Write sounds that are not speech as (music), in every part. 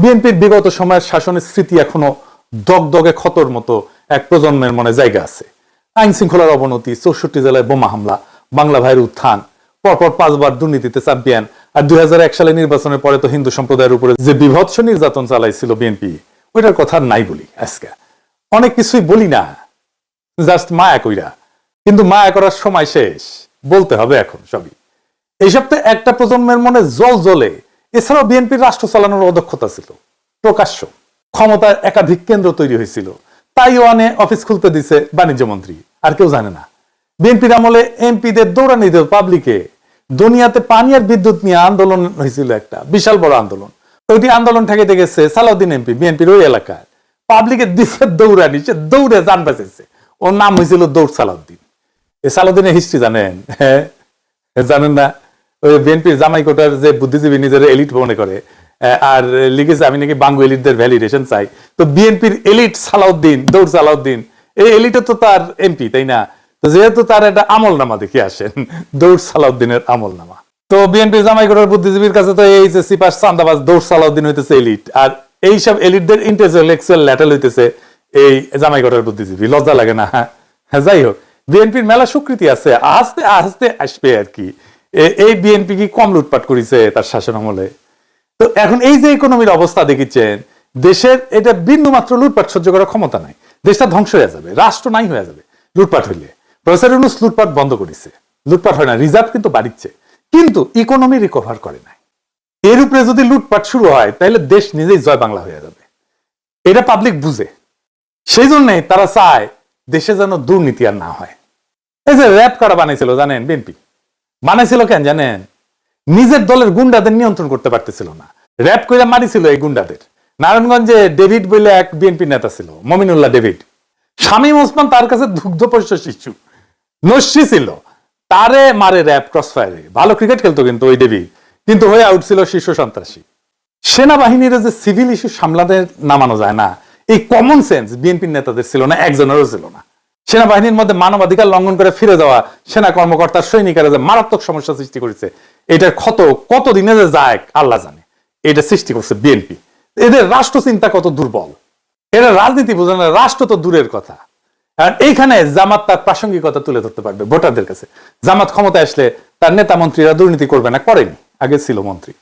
বিএনপির বিগত সময়ের শাসনের স্মৃতি এখনও দগদগে ক্ষতর মতো এক প্রজন্মের মনে জায়গা আছে। আইন শৃঙ্খলার অবনতি, চৌষট্টি জেলায় বোমা হামলা, বাংলা ভাইয়ের উত্থান, পরপর পাঁচবার দুর্নীতিতে চ্যাম্পিয়ন আর দুই সালে নির্বাচনের পরে তো হিন্দু সম্প্রদায়ের উপরে যে বিভৎস নির্যাতন চালাইছিল বিএনপি, ওইটার কথা নাই বলি আজকে। অনেক কিছুই বলি না, জাস্ট মায়া কইরা। কিন্তু মায়া করার সময় শেষ, বলতে হবে এখন সবই। এইসব তো একটা প্রজন্মের মনে জল জ্বলে এছাড়াও বিএনপির রাষ্ট্র চালানোর অদক্ষতা ছিল, প্রকাশ্য। ক্ষমতার একাধিক কেন্দ্র তৈরি হয়েছিল। তাইওয়ানে অফিস খুলতে দিছে বাণিজ্য মন্ত্রী, আর কেউ জানে না। বিএনপির আমলে এমপিদের দৌড়ানি দিল পাবলিকে দুনিয়াতে পানি আর বিদ্যুৎ নিয়ে আন্দোলন হয়েছিল একটা, বিশাল বড় আন্দোলন। ওইটি আন্দোলন ঠেকাইতে গেছে সালাউদ্দিন এমপি, বিএনপির ওই এলাকায় পাবলিকের দিছে দৌড়ানি, সে দৌড়ে যান বাঁচেছে ওর নাম হয়েছিল দৌড় সালাউদ্দিন। এই সালাউদ্দিনের হিস্ট্রি জানেন? হ্যাঁ? জানেন না? ওই বিএনপির জামাই কোটার যে বুদ্ধিজীবী নিজের এলিট মনে করে আর লিখেছে আমি নাকি বাঙ্গু এলিটদের ভ্যালিডেশন চাই। তো বিএনপির এলিট সালাউদ্দিন দৌড় সালাউদ্দিন, এই এলিটও তো তার এমপি, তাই না? তো যেহেতু তার একটা আমল নামা দেখে আসেন দৌড় সালাউদ্দিনের আমল নামা। তো বিএনপির জামাই কোটার বুদ্ধিজীবীর কাছে তো এই যে সিপাস চান্দাবাজ দৌড় সালাউদ্দিন হইতেছে এলিট, আর এইসব এলিটদের ইন্টেলেকচুয়াল ল্যাটেল হইতেছে এই জামাই কোটার বুদ্ধিজীবী, লজ্জা লাগে না। হ্যাঁ যাই হোক, বিএনপির মেলা স্বীকৃতি আছে, আস্তে আস্তে আসবে আর কি। এই বিএনপি কি কম লুটপাট করেছে তার শাসন আমলে? তো এখন এই যে ইকোনমির অবস্থা দেখিচ্ছেন, দেশের এটা বিন্দু মাত্র লুটপাট সহ্য করার ক্ষমতা নাই। দেশটা ধ্বংস হয়ে যাবে, রাষ্ট্র নাই হয়ে যাবে লুটপাট হইলে। প্রফেসর ইউনুস লুটপাট বন্ধ করেছে। লুটপাট হয় না, রিজার্ভ কিন্তু বাড়িচ্ছে। কিন্তু ইকোনমি রিকভার করে নাই। এর উপরে যদি লুটপাট শুরু হয়, তাহলে দেশ নিজেই জয় বাংলা হয়ে যাবে। এটা পাবলিক বুঝে। সেই জন্যে তারা চায় দেশে যেন দুর্নীতি আর না হয়। এই যে র্যাপ কারা বানাইছিল জানেন বিএনপি বানাইছিল কেন জানেন? নিজের দলের গুন্ডাদের নিয়ন্ত্রণ করতে পারতেছিল না। র্যাপ কইরা মারিছিল এই গুন্ডাদের। নারায়ণগঞ্জে ডেভিড বলে এক বিএনপি নেতা ছিল, মমিনুল্লাহ ডেভিড। শামীম ওসমান তার কাছে দুগ্ধপোষ্য শিশু, নস্যি ছিল। তারে মারে র্যাপ ক্রস ফায়ারে ভালো ক্রিকেট খেলতো কিন্তু ওই ডেভিড। কিন্তু হয়ে আউট ছিল শীর্ষ সন্ত্রাসী। সেনাবাহিনীর যে সিভিল ইস্যু সামলাতে নামানো যায় না, এই কমন সেন্স বিএনপির নেতাদের ছিল না, একজনেরও ছিল না। সেনাবাহিনীর মধ্যে মানবাধিকার লঙ্ঘন করে ফিরে যাওয়া সেনা কর্মকর্তার সৈনিকেরা যে মারাত্মক সমস্যা সৃষ্টি করেছে, এটার ক্ষত কত দিনে যে যায় আল্লাহ জানে। এটা সৃষ্টি করছে বিএনপি এদের রাষ্ট্র চিন্তা কত দুর্বল। এরা রাজনীতি বোঝে না, রাষ্ট্র তো দূরের কথা। আর এইখানে জামাত তার প্রাসঙ্গিকতা তুলে ধরতে পারবে ভোটারদের কাছে। জামাত ক্ষমতায় আসলে তার নেতা মন্ত্রীরা দুর্নীতি করবে না, করেনি। আগে ছিল মন্ত্রী।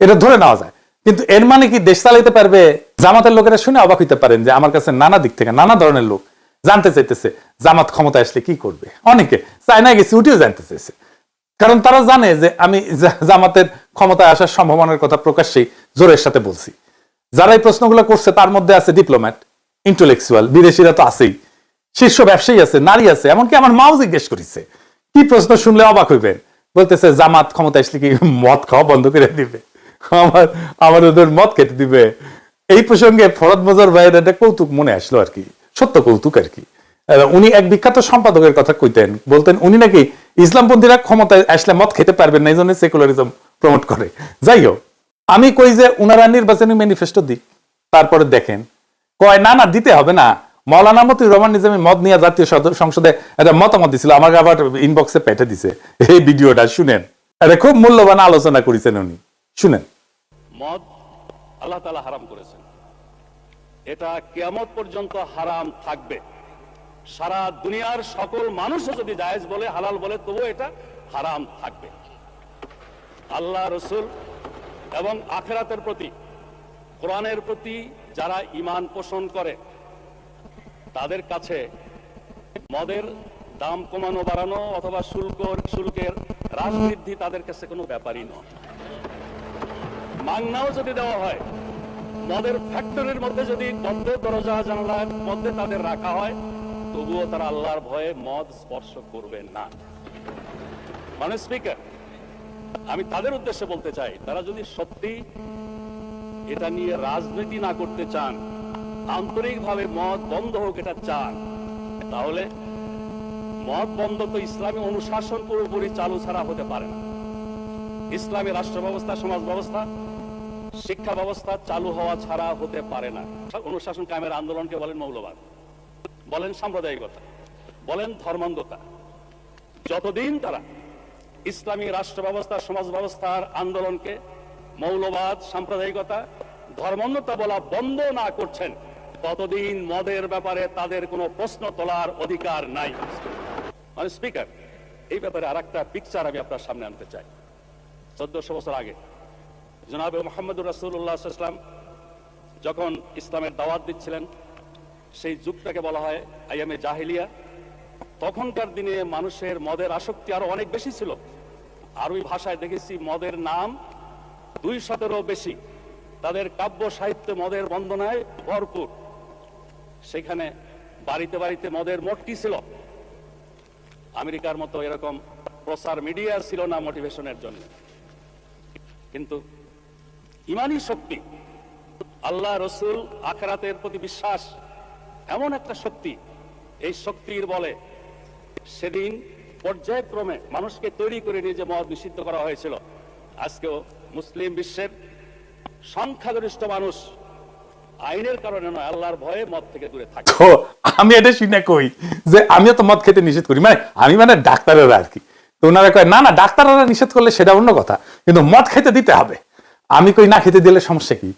এটা ধরে নেওয়া যায়। কিন্তু এর মানে কি দেশ চালাইতে পারবে? জামাতের লোকেরা শুনে অবাক হইতে পারেন যে আমার কাছে নানা দিক থেকে নানা ধরনের লোক জানতে চাইতেছে, জামাত ক্ষমতায় আসলে কি করবে? অনেকে চায়না গেছি, উঠেও জানতে চাইছে। কারণ তারা জানে যে আমি জামাতের ক্ষমতায় আসার সম্ভাবনার কথা প্রকাশ্যেই জোরের সাথে বলছি। যারা এই প্রশ্নগুলো করছে, তার মধ্যে আছে ডিপ্লোম্যাট ইন্টেলেকচুয়াল বিদেশিরা তো আছেই। শীর্ষ ব্যবসায়ী আছে, নারী আছে, এমনকি আমার মাও জিজ্ঞেস করেছে, কি প্রশ্ন শুনলে অবাক হইবেন? বলতেছে, জামাত ক্ষমতা আসলে কি মদ খাওয়া বন্ধ করে দিবে? আমার আমার ওদের মদ খেতে দিবে। এই প্রসঙ্গে ফরদ মজার ভাইয়ের একটা কৌতুক মনে আসলো আর কি। সত্য কৌতুক আর কি। উনি এক বিখ্যাত সম্পাদকের কথা কইতেন। বলতেন, উনি নাকি ইসলামপন্থীরা ক্ষমতায় আসলে মদ খেতে পারবেন না, এই জন্য সেকুলারিজম প্রমোট করে। যাই হোক, আমি কই যে উনারা নির্বাচনী ম্যানিফেস্টো দিক, তারপরে দেখেন। কয়, না না, দিতে হবে না। মৌলানা মতি রহমান নিজামী মদ নিয়ে জাতীয় সদ- সংসদে একটা মতামত দিছিল, আমাকে আবার ইনবক্সে পেটে দিছে। এই ভিডিওটা শুনেন। এটা খুব মূল্যবান আলোচনা করেছেন উনি। শুনেন। মদ আল্লাহ তালা হারাম করেছেন। এটা কেয়ামত পর্যন্ত হারাম থাকবে। সারা দুনিয়ার সকল মানুষও যদি জায়েজ বলে, হালাল বলে, তবুও এটা হারাম থাকবে। আল্লাহ রসুল এবং আখেরাতের প্রতি, কোরআনের প্রতি যারা ইমান পোষণ করে, তাদের কাছে মদের দাম কমানো, বাড়ানো অথবা শুল্ক, শুল্কের হ্রাস বৃদ্ধি তাদের কাছে কোনো ব্যাপারই নয়। মাংনাও যদি দেওয়া হয় মদের ফ্যাক্টরির মধ্যে যদি বদ্ধ দরজা, জানালার মধ্যে তাদের রাখা হয়, তবুও তারা আল্লাহর ভয়ে মদ স্পর্শ করবে না। মানে স্পিকার আমি তাদের উদ্দেশ্যে বলতে চাই, তারা যদি সত্যি এটা নিয়ে রাজনীতি না করতে চান, আন্তরিকভাবে মদ বন্ধ হোক এটা চান, তাহলে মদ বন্ধ তো ইসলামী অনুশাসন পুরোপুরি চালু ছাড়া হতে পারে না। ইসলামী রাষ্ট্র ব্যবস্থা সমাজ ব্যবস্থা শিক্ষা ব্যবস্থা চালু হওয়া ছাড়া হতে পারে না। অনুশাসন কায়েমের আন্দোলনকে বলেন মৌলবাদ, বলেন সাম্প্রদায়িকতা, বলেন ধর্মান্ধতা। যতদিন তারা ইসলামী রাষ্ট্র ব্যবস্থা, সমাজ ব্যবস্থার আন্দোলনকে মৌলবাদ, সাম্প্রদায়িকতা, ধর্মান্ধতা বলা বন্ধ না করছেন, ততদিন মদের ব্যাপারে তাদের কোনো প্রশ্ন তোলার অধিকার নাই। মানে স্পিকার, এই ব্যাপারে আর একটা পিকচার আমি আপনার সামনে আনতে চাই। চোদ্দশো বছর আগে জনাবে মোহাম্মদুর রাসুল্লাহাম যখন ইসলামের দাওয়াত দিচ্ছিলেন, সেই যুগটাকে বলা হয় আইয়ামে জাহিলিয়া। তখনকার দিনে মানুষের মদের আসক্তি আরও অনেক বেশি ছিল। আরবি ভাষায় দেখেছি, মদের নাম দুই শতেরও বেশি। তাদের কাব্য সাহিত্য মদের বন্দনায় ভরপুর। সেখানে বাড়িতে বাড়িতে মদের মটকি ছিল। আমেরিকার মতো এরকম প্রচার মিডিয়া ছিল না মোটিভেশনের জন্য। কিন্তু ইমানি শক্তি। আল্লাহ রসুল আখরাতের প্রতি বিশ্বাস, এমন একটা শক্তি। এই শক্তির বলে সেদিন পর্যায়ক্রমে মানুষকে তৈরি করে নিয়ে যে মদ নিষিদ্ধ করা হয়েছিল, আজকেও মুসলিম বিশ্বের সংখ্যাগরিষ্ঠ মানুষ আইনের কারণে নয়, আল্লাহর ভয়ে মদ থেকে দূরে থাকে। আমি এটা শুনে কই যে আমিও তো মদ খেতে নিষেধ করি। মানে আমি মানে ডাক্তারেরা আর কি। তো ওনারা কয়, না না, ডাক্তাররা নিষেধ করলে সেটা অন্য কথা। কিন্তু মদ খেতে দিতে হবে। আমি কই না খেতে দিলে সমস্যা কি?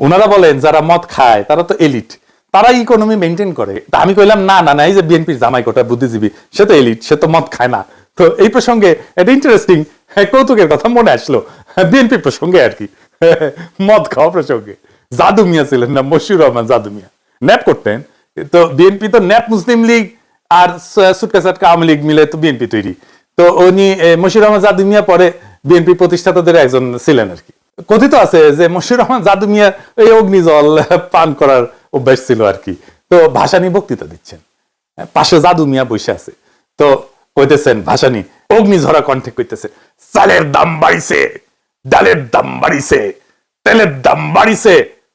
ওনারা বলেন, যারা মদ খায়, তারা তো এলিট। তারা ইকোনমি মেনটেন করে। তা আমি কইলাম, না না না, এই যে বিএনপির জামাই কোটা, বুদ্ধিজীবী, সে তো এলিট, সে তো মদ খায় না। তো এই প্রসঙ্গে এটা ইন্টারেস্টিং কৌতুকের কথা মনে আসলো। বিএনপি প্রসঙ্গে আর কি। (laughs) মদ খাওয়া প্রসঙ্গে। জাদু মিয়া ছিলেন না, মশিউর রহমান জাদু মিয়া। ন্যাপ করতেন। তো বিএনপি তো ন্যাপ মুসলিম লীগ আর সুটকা সাটকা আওয়ামী লীগ মিলে তো বিএনপি তৈরি। তো উনি মশিউর রহমান জাদু মিয়া পরে বিএনপি প্রতিষ্ঠাতাদের একজন ছিলেন আর কি। কথিত আছে যে মশিউর রহমান জাদু মিয়া এই অগ্নিজল পান করার অভ্যাস ছিল আর কি। তো ভাষা নিয়ে বক্তৃতা দিচ্ছেন। পাশে জাদু মিয়া বসে আছে। তো কইতেছেন, ভাসানি, অগ্নিঝরা কণ্ঠে কইতেছে, চালের দাম বাড়িছে, ডালের দাম বাড়িছে, তেলের দাম বাড়িছে,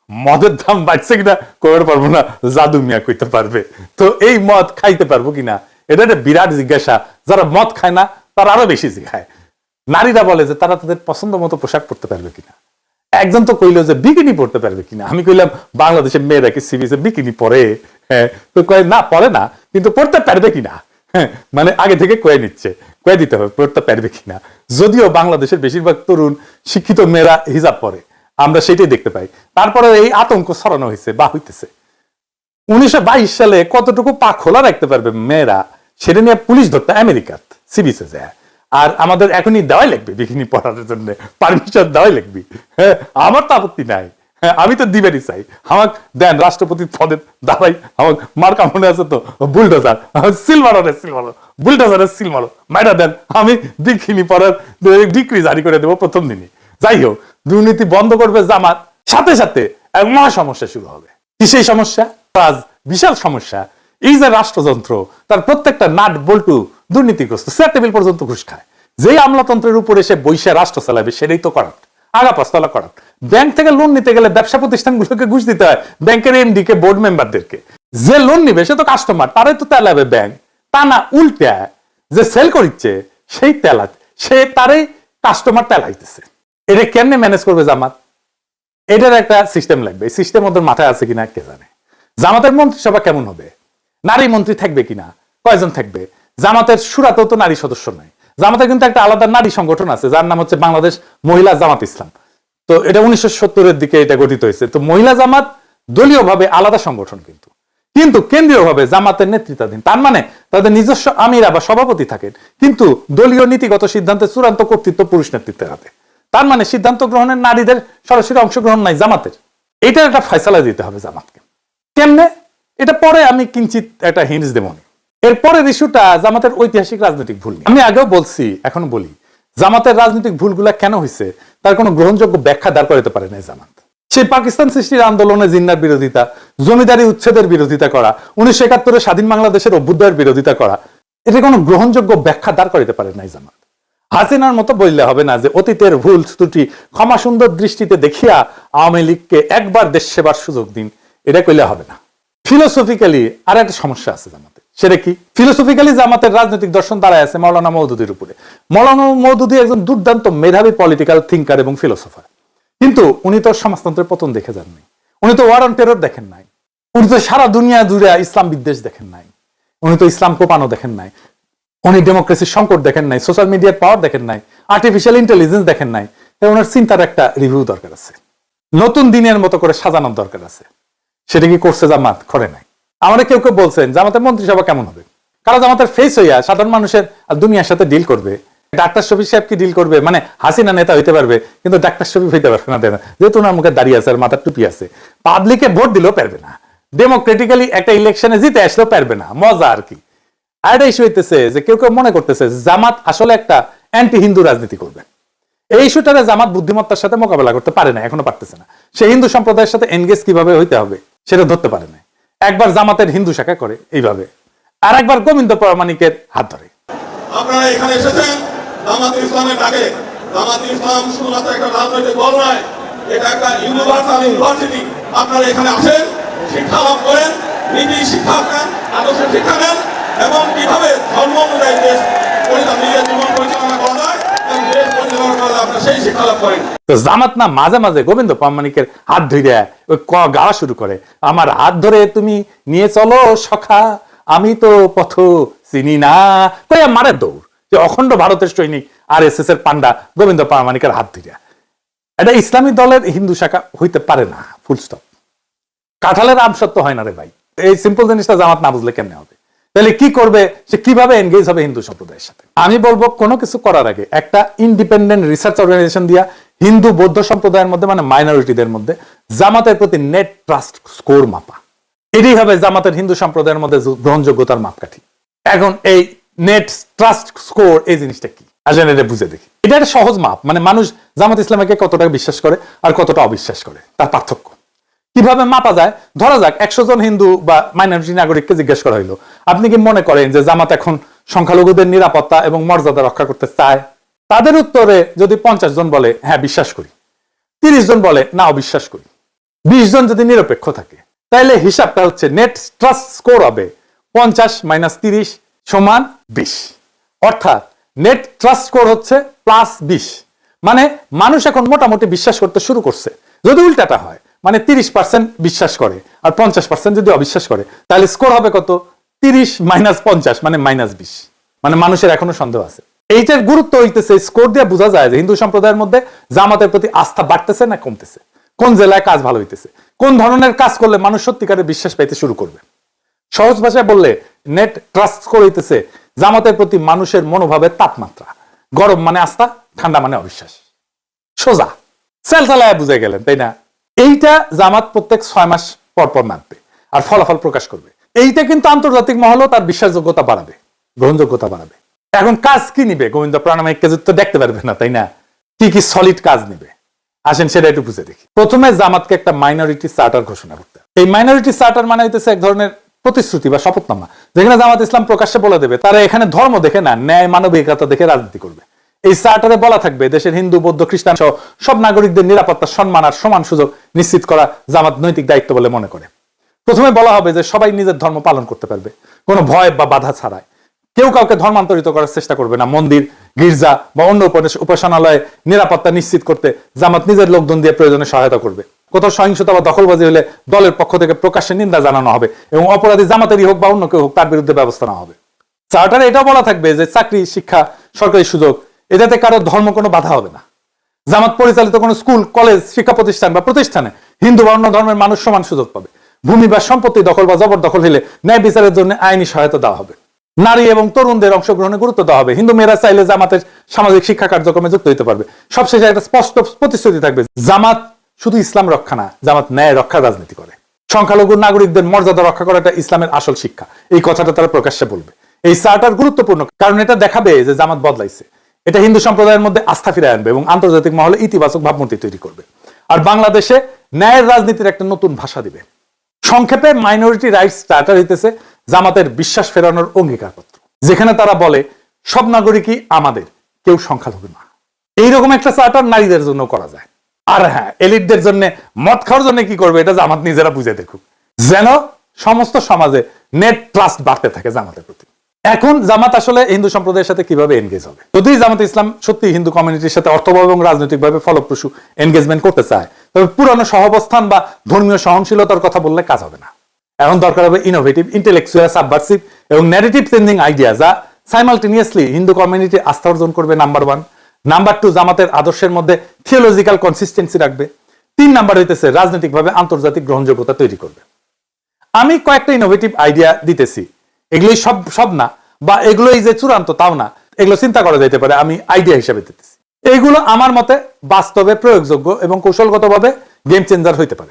মদের দাম বাড়ছে কিনা কইতে পারব না, জাদু মিয়া কইতে পারবে। তো এই মদ খাইতে পারব কিনা, এটা একটা বিরাট জিজ্ঞাসা। যারা মদ খায় না, তারা আরও বেশি জিজ্ঞায় নারীরা বলে যে তারা তাদের পছন্দ মতো পোশাক পরতে পারবে কিনা। একজন তো কইলো যে বিকিনি পড়তে পারবে কিনা। আমি কইলাম বাংলাদেশের মেয়েরা কি সিবিসে বিকিনি পরে? হ্যাঁ তো কয় না পরে না কিন্তু পড়তে পারবে কিনা? হ্যাঁ, মানে আগে থেকে কয়ে নিচ্ছে কয়ে দিতে হবে পড়তে পারবে কিনা। যদিও বাংলাদেশের বেশিরভাগ তরুণ শিক্ষিত মেয়েরা হিজাব পরে আমরা সেটাই দেখতে পাই। তারপরে এই আতঙ্ক ছড়ানো হয়েছে বা হইতেছে। উনিশশো বাইশ সালে কতটুকু পা খোলা রাখতে পারবে মেয়েরা সেটা নিয়ে পুলিশ ধরতে আমেরিকাত সিবিসে যায়। আর আমাদের এখনই দেওয়াই লাগবে বিকিনি পড়ার জন্য। পারমিশন দেওয়াই লাগবে। হ্যাঁ, আমার তো আপত্তি নাই। হ্যাঁ, আমি তো দিবেরই চাই। আমাক দেন রাষ্ট্রপতি পদে দাঁড়াই আমার মার্কা মনে আছে তো বুলডোজার। সিল মারো রে সিল মারো বুলডোজারের সিল মারো মাইরা দেন আমি বিকিনি পড়ার ডিগ্রি জারি করে দেবো প্রথম দিনই যাই হোক দুর্নীতি বন্ধ করবে জামাত। সাথে সাথে এক মহা সমস্যা শুরু হবে। কি সেই সমস্যা? আজ বিশাল সমস্যা। এই যে রাষ্ট্রযন্ত্র তার প্রত্যেকটা নাট বল্টু দুর্নীতিগ্রস্ত চেয়ার টেবিল পর্যন্ত ঘুষ খায়। যেই আমলাতন্ত্রের উপরে সে বৈশা রাষ্ট্র চালাবে, সেটাই তো করাট আগা পাঁচতলা করাট ব্যাংক থেকে লোন নিতে গেলে ব্যবসা প্রতিষ্ঠানগুলোকে ঘুষ দিতে হয়, ব্যাংকের এমডি কে বোর্ড মেম্বারদেরকে যে লোন নিবে, সে তো কাস্টমার তারাই তো তেলাবে ব্যাংক। তা না, উল্টা যে সেল করিচ্ছে, সেই তেলা সে তারই কাস্টমার তেলাইতেছে। এটা কেমনে ম্যানেজ করবে জামাত? এটার একটা সিস্টেম লাগবে। সিস্টেম ওদের মাথায় আছে কিনা, কে জানে? জামাতের মন্ত্রিসভা কেমন হবে? নারী মন্ত্রী থাকবে কিনা? কয়জন থাকবে? জামাতের সুরাতেও তো নারী সদস্য নাই। জামাতের কিন্তু একটা আলাদা নারী সংগঠন আছে, যার নাম হচ্ছে বাংলাদেশ মহিলা জামাত ইসলাম। তো এটা উনিশশো সত্তরের দিকে এটা গঠিত হয়েছে। তো মহিলা জামাত দলীয় ভাবে আলাদা সংগঠন কিন্তু। কিন্তু কেন্দ্রীয় ভাবে জামাতের নেতৃত্বাধীন, তার মানে তাদের নিজস্ব আমিরা বা সভাপতি থাকেন, কিন্তু দলীয় নীতিগত সিদ্ধান্তে চূড়ান্ত কর্তৃত্ব পুরুষ নেতৃত্বের হাতে। তার মানে সিদ্ধান্ত গ্রহণের নারীদের সরাসরি অংশগ্রহণ নাই জামাতের। এটার একটা ফয়সালা দিতে হবে জামাতকে। কেমনে? এটা পরে আমি কিঞ্চিত একটা হিন্স দেব এর পরের ইস্যুটা জামাতের ঐতিহাসিক রাজনৈতিক ভুল আমি আগেও বলছি, এখনও বলি, জামাতের রাজনৈতিক ভুলগুলা কেন হয়েছে তার কোনো গ্রহণযোগ্য ব্যাখ্যা দাঁড় করাতে পারে না জামাত। সেই পাকিস্তান সৃষ্টির আন্দোলনে জিন্নার বিরোধিতা, জমিদারি উচ্ছেদের বিরোধিতা করা, উনিশশো একাত্তরের স্বাধীন বাংলাদেশের অভ্যুদয়ের বিরোধিতা করা এটা কোনো গ্রহণযোগ্য ব্যাখ্যা দাঁড় করাতে পারে নাই জামাত। হাসিনার মতো বললে হবে না যে অতীতের ভুল ত্রুটি ক্ষমা সুন্দর দৃষ্টিতে দেখিয়া আওয়ামী লীগকে একবার দেশ সেবার সুযোগ দিন, এটা কইলে হবে না। ফিলোসফিক্যালি আর একটা সমস্যা আছে জামাতে। সেটা কি? ফিলোসফিক্যালি জামাতের রাজনৈতিক দর্শন দাঁড়ায় আছে মৌলানা মৌদুদির উপরে। মৌলানা মৌদুদি একজন দুর্দান্ত মেধাবী পলিটিক্যাল থিঙ্কার এবং ফিলোসফার কিন্তু উনি তো সমাজতন্ত্রের পতন দেখে যাননি উনি তো ওয়ার অন টেরর দেখেন নাই। উনি তো সারা দুনিয়া জুড়ে ইসলাম বিদ্বেষ দেখেন নাই। উনি তো ইসলাম কোপানো দেখেন নাই। উনি ডেমোক্রেসির সংকট দেখেন নাই সোশ্যাল মিডিয়ার পাওয়ার দেখেন নাই আর্টিফিশিয়াল ইন্টেলিজেন্স দেখেন নাই। তাই ওনার চিন্তার একটা রিভিউ দরকার আছে। নতুন দিনের মতো করে সাজানোর দরকার আছে। সেটা কি করছে জামাত? করে নাই। আমাদের কেউ কেউ বলছেন, জামাতের মন্ত্রিসভা কেমন হবে? কারণ জামাতের ফেস হইয়া সাধারণ মানুষের দুনিয়ার সাথে ডিল করবে? ডাক্তার শফিক সাহেব কি ডিল করবে? মানে হাসিনা নেতা হইতে পারবে, কিন্তু ডাক্তার শফিক হইতে পারবে না যেহেতু ওনার মুখে দাঁড়িয়ে আছে আর মাথার টুপি আছে। পাবলিকে ভোট দিলেও পারবে না। ডেমোক্রেটিক্যালি একটা ইলেকশনে জিতে আসলেও পারবে না। মজা আর কি। আর একটা ইস্যু হইতেছে যে কেউ কেউ মনে করতেছে জামাত আসলে একটা অ্যান্টি হিন্দু রাজনীতি করবে। এই ইস্যুটারে জামাত বুদ্ধিমত্তার সাথে মোকাবেলা করতে পারে না, এখনও পারতেছে না। সে হিন্দু সম্প্রদায়ের সাথে এনগেজ কীভাবে হইতে হবে, সেটা ধরতে পারে না একবার জামাতের হিন্দু শাখা করে এইভাবে, আর একবার গোবিন্দ প্রামাণিকের হাত ধরে। আপনারা এখানে এসেছেন, জামাত ইসলামের ডাকে। জামাত ইসলাম শুধুমাত্র একটা রাজনৈতিক দল নয়, এটা একটা ইউনিভার্সাল ইউনিভার্সিটি আপনারা এখানে আসেন, শিক্ষা লাভ করেন, নীতি শিক্ষা নেন, আদর্শ শিক্ষা নেন, এবং কীভাবে ধর্ম অনুযায়ী দেশ পরিচালনা করা যায় মাঝে মাঝে গোবিন্দ হাত ধরে ওই ক গাওয়া শুরু করে। আমার হাত ধরে তুমি নিয়ে চলো সখা, আমি তো পথ চিনি না। কইয়া মারে দৌড়, যে অখণ্ড ভারতের সৈনিক আর এস এস এর পান্ডা গোবিন্দ প্রামাণিকের হাত ধরিয়া এটা ইসলামী দলের হিন্দু শাখা হইতে পারে না ফুল স্টপ কাঁঠালের আম সত্য হয় না রে ভাই। এই সিম্পল জিনিসটা জামাত না বুঝলে কেমনে হবে? তাহলে কি করবে? সে কীভাবে এনগেজ হবে হিন্দু সম্প্রদায়ের সাথে? আমি বলব কোনো কিছু করার আগে একটা ইন্ডিপেন্ডেন্ট রিসার্চ অর্গানাইজেশন দিয়া হিন্দু বৌদ্ধ সম্প্রদায়ের মধ্যে মানে মাইনরিটিদের মধ্যে, জামাতের প্রতি নেট ট্রাস্ট স্কোর মাপা। এটাই হবে জামাতের হিন্দু সম্প্রদায়ের মধ্যে গ্রহণযোগ্যতার মাপকাঠি। এখন এই নেট ট্রাস্ট স্কোর এই জিনিসটা কি? আসেন এটা বুঝে দেখি। এটা একটা সহজ মাপ মানে মানুষ জামাত ইসলামকে কতটা বিশ্বাস করে আর কতটা অবিশ্বাস করে, তার পার্থক্য। কীভাবে মাপা যায়? ধরা যাক, একশো জন হিন্দু বা মাইনরিটি নাগরিককে জিজ্ঞেস করা হইল। আপনি কি মনে করেন যে জামাত এখন সংখ্যালঘুদের নিরাপত্তা এবং মর্যাদা রক্ষা করতে চায়? তাদের উত্তরে যদি পঞ্চাশ জন বলে হ্যাঁ বিশ্বাস করি। তিরিশ জন বলে না অবিশ্বাস করি। বিশ জন যদি নিরপেক্ষ থাকে তাহলে হিসাবটা হচ্ছে নেট ট্রাস্ট স্কোর হবে পঞ্চাশ মাইনাস তিরিশ সমান বিশ। অর্থাৎ নেট ট্রাস্ট স্কোর হচ্ছে প্লাস বিশ। মানে মানুষ এখন মোটামুটি বিশ্বাস করতে শুরু করছে। যদি উল্টাটা হয় মানে তিরিশ পার্সেন্ট বিশ্বাস করে আর পঞ্চাশ পার্সেন্ট যদি অবিশ্বাস করে, তাহলে স্কোর হবে কত? তিরিশ মাইনাস পঞ্চাশ মানে মাইনাস বিশ। মানে মানুষের এখনও সন্দেহ আছে। এইটার গুরুত্ব হইতেছে স্কোর দিয়ে বোঝা যায় যে হিন্দু সম্প্রদায়ের মধ্যে জামাতের প্রতি আস্থা বাড়তেছে না কমতেছে? কোন জেলায় কাজ ভালো হইতেছে? কোন ধরনের কাজ করলে মানুষ সত্যিকারের বিশ্বাস পাইতে শুরু করবে? সহজ ভাষায় বললে নেট ট্রাস্ট স্কোর হইতেছে জামাতের প্রতি মানুষের মনোভাবের তাপমাত্রা। গরম মানে আস্থা, ঠান্ডা মানে অবিশ্বাস। সোজা। সেল চালায় বুঝে গেলেন, তাই না? এইটা জামাত প্রত্যেক ছয় মাস পর পর মাপবে আর ফলাফল প্রকাশ করবে। এইটা কিন্তু আন্তর্জাতিক মহলও তার বিশ্বাসযোগ্যতা বাড়াবে, গ্রহণযোগ্যতা বাড়াবে। এখন কাজ কি নিবে? গোবিন্দ প্রাণামিককে তো দেখতে পারবে না, তাই না? কি কি সলিড কাজ নিবে? আসেন সেটা একটু বুঝে দেখি। প্রথমে জামাতকে একটা মাইনরিটি চার্টার ঘোষণা করতে। এই মাইনরিটি চার্টার মানে হইতেছে এক ধরনের প্রতিশ্রুতি বা শপথনামা। যেখানে জামাত ইসলাম প্রকাশ্যে বলে দেবে, তারা এখানে ধর্ম দেখে না, ন্যায়, মানবিকতা দেখে রাজনীতি করবে। এই চার্টারে বলা থাকবে, দেশের হিন্দু, বৌদ্ধ, খ্রিস্টান সহ সব নাগরিকদের নিরাপত্তা, সম্মান আর সমান সুযোগ নিশ্চিত করা জামাত নৈতিক দায়িত্ব বলে মনে করে। প্রথমে বলা হবে যে সবাই নিজের ধর্ম পালন করতে পারবে, কোনো ভয় বা বাধা ছাড়াই। কেউ কাউকে ধর্মান্তরিত করার চেষ্টা করবে না, মন্দির, গির্জা বা অন্য উপাস- উপাসনালয়ে নিরাপত্তা নিশ্চিত করতে জামাত নিজের লোকজন দিয়ে প্রয়োজনে সহায়তা করবে। কোথাও সহিংসতা বা দখলবাজি হলে দলের পক্ষ থেকে প্রকাশ্যে নিন্দা জানানো হবে এবং অপরাধী জামাতেরই হোক বা অন্য কেউ হোক তার বিরুদ্ধে ব্যবস্থা নেওয়া হবে। চার্টারে এটাও বলা থাকবে যে চাকরি, শিক্ষা, সরকারি সুযোগ এটাতে কারও ধর্ম কোনো বাধা হবে না। জামাত পরিচালিত কোনো স্কুল, কলেজ, শিক্ষা প্রতিষ্ঠান বা প্রতিষ্ঠানে হিন্দু বা অন্য ধর্মের মানুষ সমান সুযোগ পাবে। ভূমি বা সম্পত্তি দখল বা জবরদখল হলে ন্যায় বিচারের জন্য আইনি সহায়তা দেওয়া হবে। নারী এবং তরুণদের অংশগ্রহণে গুরুত্ব দেওয়া হবে। হিন্দু মেয়েরা চাইলে জামাতের সামাজিক শিক্ষা কার্যক্রমে যুক্ত হতে পারবে। সবশেষে একটা স্পষ্ট প্রতিশ্রুতি থাকবে। জামাত শুধু ইসলাম রক্ষা না, জামাত ন্যায় রক্ষার রাজনীতি করে। সংখ্যালঘু নাগরিকদের মর্যাদা রক্ষা করাটা ইসলামের আসল শিক্ষা। এই কথাটা তারা প্রকাশ্যে বলবে। এই চার্টার গুরুত্বপূর্ণ কারণ এটা দেখাবে যে জামাত বদলাইছে। এটা হিন্দু সম্প্রদায়ের মধ্যে আস্থা ফিরে আনবে এবং আন্তর্জাতিক মহলে ইতিবাচক ভাবমূর্তি তৈরি করবে। আর বাংলাদেশে ন্যায়ের রাজনীতির একটা নতুন ভাষা দিবে। সংক্ষেপে মাইনরিটি রাইটস চার্টার হইতেছে জামাতের বিশ্বাস ফেরানোর অঙ্গীকারপত্র, যেখানে তারা বলে, সব নাগরিকই আমাদের, কেউ সংখ্যালঘু না। এইরকম একটা চার্টার নারীদের জন্য করা যায়। আর হ্যাঁ এলিটদের জন্য মদ খাওয়ার জন্য কি করবে এটা জামাত নিজেরা বুঝে দেখুক। যেন সমস্ত সমাজে নেট ট্রাস্ট বাড়তে থাকে জামাতের প্রতি। এখন জামাত আসলে হিন্দু সম্প্রদায়ের সাথে কীভাবে এনগেজ হবে? যদি জামাত ইসলাম সত্যি হিন্দু কমিউনিটির সাথে অর্থবহ এবং রাজনৈতিকভাবে ফলপ্রসূ এনগেজমেন্ট করতে চায়, তবে পুরানো সহাবস্থান বা ধর্মীয় সহনশীলতার কথা বললে কাজ হবে না। এখন দরকার হবে ইনোভেটিভ ইন্টেলেকচুয়াল সাবভার্সিভ এবং ন্যারেটিভ চেঞ্জিং আইডিয়া যা সাইমালটেনিয়াসলি হিন্দু কমিউনিটি আস্থা অর্জন করবে নাম্বার ওয়ান নাম্বার টু জামাতের আদর্শের মধ্যে থিওলজিক্যাল কনসিস্টেন্সি রাখবে। তিন নাম্বার হইতেছে রাজনৈতিকভাবে আন্তর্জাতিক গ্রহণযোগ্যতা তৈরি করবে। আমি কয়েকটা ইনোভেটিভ আইডিয়া দিতেছি। এগুলোই সব সব না। বা এগুলোই যে চূড়ান্ত, তাও না। এগুলো চিন্তা করা যাইতে পারে, আমি আইডিয়া হিসেবে দিতেছি। এইগুলো আমার মতে বাস্তবে প্রয়োগযোগ্য এবং কৌশলগতভাবে গেম চেঞ্জার হইতে পারে।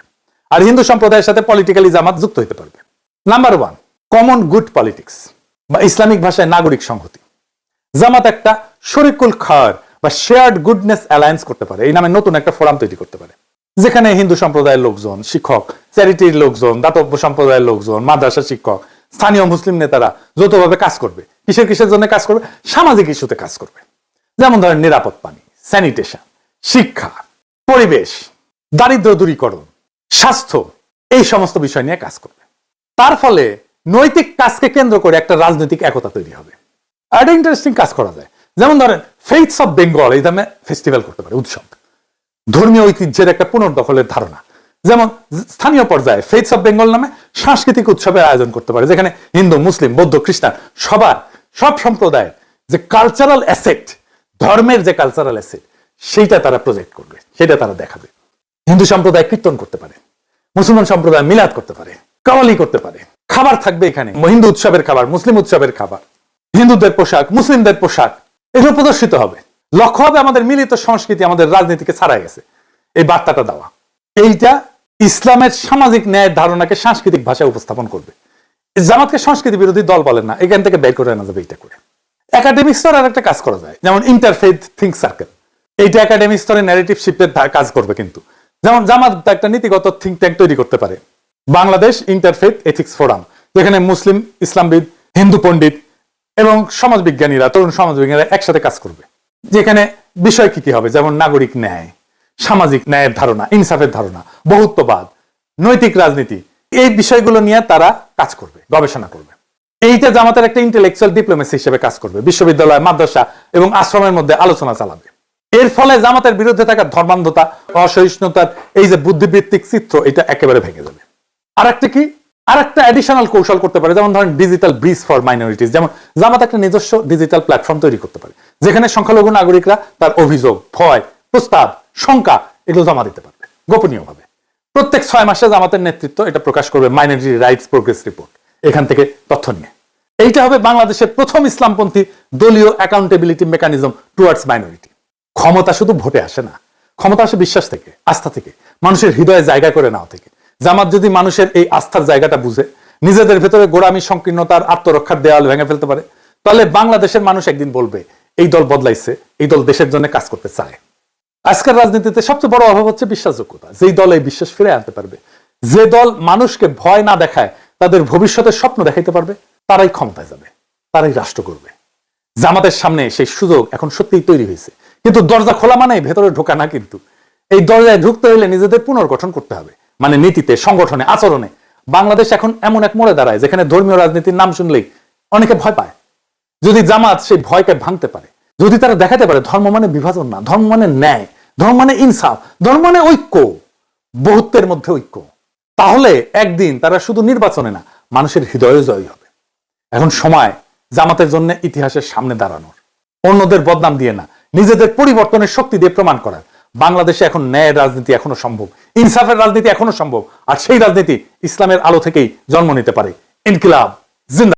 আর হিন্দু সম্প্রদায়ের সাথে পলিটিক্যালি জামাত যুক্ত হইতে পারবে। Number one common good politics বা ইসলামিক ভাষায় নাগরিক সংহতি। জামাত একটা শরিকুল খার বা শেয়ার্ড গুডনেস অ্যালায়েন্স করতে পারে। এই নামে নতুন একটা ফোরাম তৈরি করতে পারে। যেখানে হিন্দু সম্প্রদায়ের লোকজন, শিক্ষক চ্যারিটির লোকজন, দাতব্য সম্প্রদায়ের লোকজন, মাদ্রাসা শিক্ষক স্থানীয় মুসলিম নেতারা যৌথভাবে কাজ করবে। কিসের কিসের জন্য কাজ করবে? সামাজিক ইস্যুতে কাজ করবে। যেমন ধরেন নিরাপদ পানি, স্যানিটেশন, শিক্ষা, পরিবেশ, দারিদ্র দূরীকরণ, স্বাস্থ্য, এই সমস্ত বিষয় নিয়ে কাজ করবে। তার ফলে নৈতিক কাজকে কেন্দ্র করে একটা রাজনৈতিক একতা তৈরি হবে। একটা ইন্টারেস্টিং কাজ করা যায়। যেমন ধরেন ফেইথস অফ বেঙ্গল এই দামে ফেস্টিভ্যাল করতে পারে, উৎসব। ধর্মীয় ঐতিহ্যের একটা পুনর্দখলের ধারণা। যেমন স্থানীয় পর্যায়ে ফেইথস অফ বেঙ্গল নামে সাংস্কৃতিক উৎসবের আয়োজন করতে পারে, যেখানে হিন্দু, মুসলিম, বৌদ্ধ, খ্রিস্টান, সবার, সব সম্প্রদায়ের যে কালচারাল অ্যাসেট ধর্মের যে কালচারাল অ্যাসেট সেইটা তারা প্রজেক্ট করবে সেটা তারা দেখাবে। হিন্দু সম্প্রদায় কীর্তন করতে পারে, মুসলমান সম্প্রদায় মিলাদ করতে পারে, কাওয়ালি করতে পারে, খাবার থাকবে এখানে, হিন্দু উৎসবের খাবার, মুসলিম উৎসবের খাবার, হিন্দুদের পোশাক, মুসলিমদের পোশাক, এগুলো প্রদর্শিত হবে। লক্ষ্য হবে আমাদের মিলিত সংস্কৃতি আমাদের রাজনীতিকে ছাড়াই গেছে, এই বার্তাটা দেওয়া। এইটা ইসলামের সামাজিক ন্যায়ের ধারণাকে সাংস্কৃতিক ভাষায় উপস্থাপন করবে। জামাতকে সংস্কৃতি বিরোধী দল বলেন না, এখান থেকে বের করে আনা যাবে এইটা করে। একাডেমিক স্তরে আর একটা কাজ করা যায়, যেমন ইন্টারফেথ থিঙ্ক সার্কেল এইটা একাডেমিক স্তরে ন্যারেটিভ শিফটের কাজ করবে কিন্তু। যেমন জামাত একটা নীতিগত থিঙ্ক ট্যাঙ্ক তৈরি করতে পারে। বাংলাদেশ ইন্টারফেথ এথিক্স ফোরাম যেখানে মুসলিম, ইসলামবিদ, হিন্দু পণ্ডিত এবং সমাজবিজ্ঞানীরা, তরুণ সমাজবিজ্ঞানীরা একসাথে কাজ করবে। যেখানে বিষয় কি কি হবে? যেমন নাগরিক ন্যায় সামাজিক ন্যায়ের ধারণা, ইনসাফের ধারণা, বহুত্ববাদ, নৈতিক রাজনীতি, এই বিষয়গুলো নিয়ে তারা কাজ করবে, গবেষণা করবে। এইটা জামাতের একটা ইন্টেলেকচুয়াল ডিপ্লোমেসি হিসেবে কাজ করবে, বিশ্ববিদ্যালয়, মাদ্রাসা এবং আশ্রমের মধ্যে আলোচনা চালাবে। এর ফলে জামাতের বিরুদ্ধে থাকা ধর্মান্ধতা, অসহিষ্ণুতার, এই যে বুদ্ধিবৃত্তিক চিত্র, এটা একেবারে ভেঙে যাবে। আর একটা কি? আর একটা অ্যাডিশনাল কৌশল করতে পারে, যেমন ধরেন ডিজিটাল ব্রিজ ফর মাইনরিটিস যেমন জামাত একটা নিজস্ব ডিজিটাল প্ল্যাটফর্ম তৈরি করতে পারে, যেখানে সংখ্যালঘু নাগরিকরা তার অভিযোগ, ভয় প্রস্তাব, শঙ্কা, এগুলো জমা দিতে পারবে, গোপনীয়ভাবে। প্রত্যেক ছয় মাসে জামাতের নেতৃত্ব এটা প্রকাশ করবে মাইনরিটি রাইটস প্রোগ্রেস রিপোর্ট এখান থেকে তথ্য নিয়ে। এইটা হবে বাংলাদেশের প্রথম ইসলামপন্থী দলীয় অ্যাকাউন্টেবিলিটি মেকানিজম টুয়ার্ডস মাইনরিটি ক্ষমতা শুধু ভোটে আসে না, ক্ষমতা আসে বিশ্বাস থেকে, আস্থা থেকে, মানুষের হৃদয়ে জায়গা করে নেওয়া থেকে। জামাত যদি মানুষের এই আস্থার জায়গাটা বুঝে, নিজেদের ভেতরে গোড়ামি, সংকীর্ণতার আত্মরক্ষার দেওয়াল ভেঙে ফেলতে পারে, তাহলে বাংলাদেশের মানুষ একদিন বলবে, এই দল বদলাইছে, এই দল দেশের জন্য কাজ করতে চায়। আজকের রাজনীতিতে সবচেয়ে বড় অভাব হচ্ছে বিশ্বাসযোগ্যতা। যেই দল এই বিশ্বাস ফিরে আনতে পারবে, যে দল মানুষকে ভয় না দেখায় তাদের ভবিষ্যতের স্বপ্ন দেখাইতে পারবে, তারাই ক্ষমতায় যাবে, তারাই রাষ্ট্র করবে জামাতের সামনে সেই সুযোগ এখন সত্যিই তৈরি হয়েছে। কিন্তু দরজা খোলা মানে ভেতরে ঢোকা না কিন্তু। এই দরজায় ঢুকতে হলে নিজেদের পুনর্গঠন করতে হবে। মানে নীতিতে, সংগঠনে, আচরণে। বাংলাদেশ এখন এমন এক মোড়ে দাঁড়ায় যেখানে ধর্মীয় রাজনীতির নাম শুনলেই অনেকে ভয় পায়। যদি জামাত সেই ভয়কে ভাঙতে পারে, যদি তারা দেখাতে পারে ধর্ম মানে বিভাজন না, ধর্ম মানে ন্যায় ধর্ম মানে ইনসাফ, ধর্ম মানে ঐক্য, বহুত্বের মধ্যে ঐক্য। তাহলে একদিন তারা শুধু নির্বাচনে না, মানুষের হৃদয়ে জয়ী হবে। এখন সময় জামাতের জন্য ইতিহাসের সামনে দাঁড়ানোর। অন্যদের বদনাম দিয়ে না, নিজেদের পরিবর্তনের শক্তি দিয়ে প্রমাণ করার। বাংলাদেশে এখন ন্যায়ের রাজনীতি এখনও সম্ভব, ইনসাফের রাজনীতি এখনও সম্ভব, আর সেই রাজনীতি ইসলামের আলো থেকেই জন্ম নিতে পারে। ইনকিলাব জিন্দা